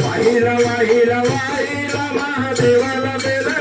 वाहिला वाहिला वाहिला महादेवाला Bela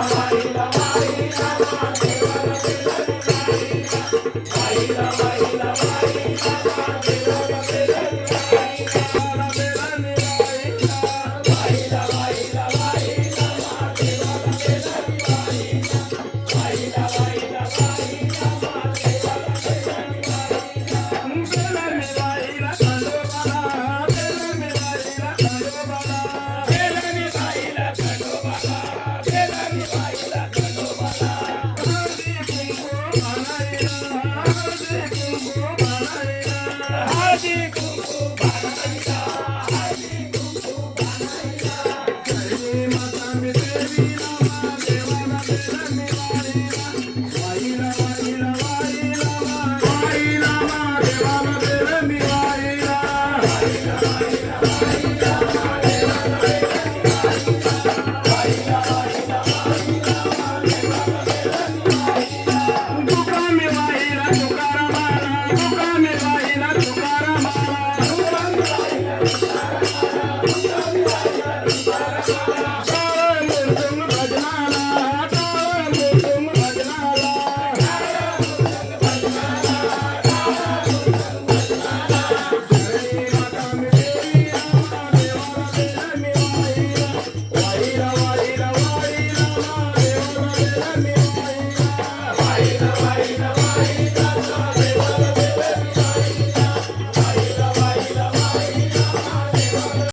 वाहिला Bela I'm missing.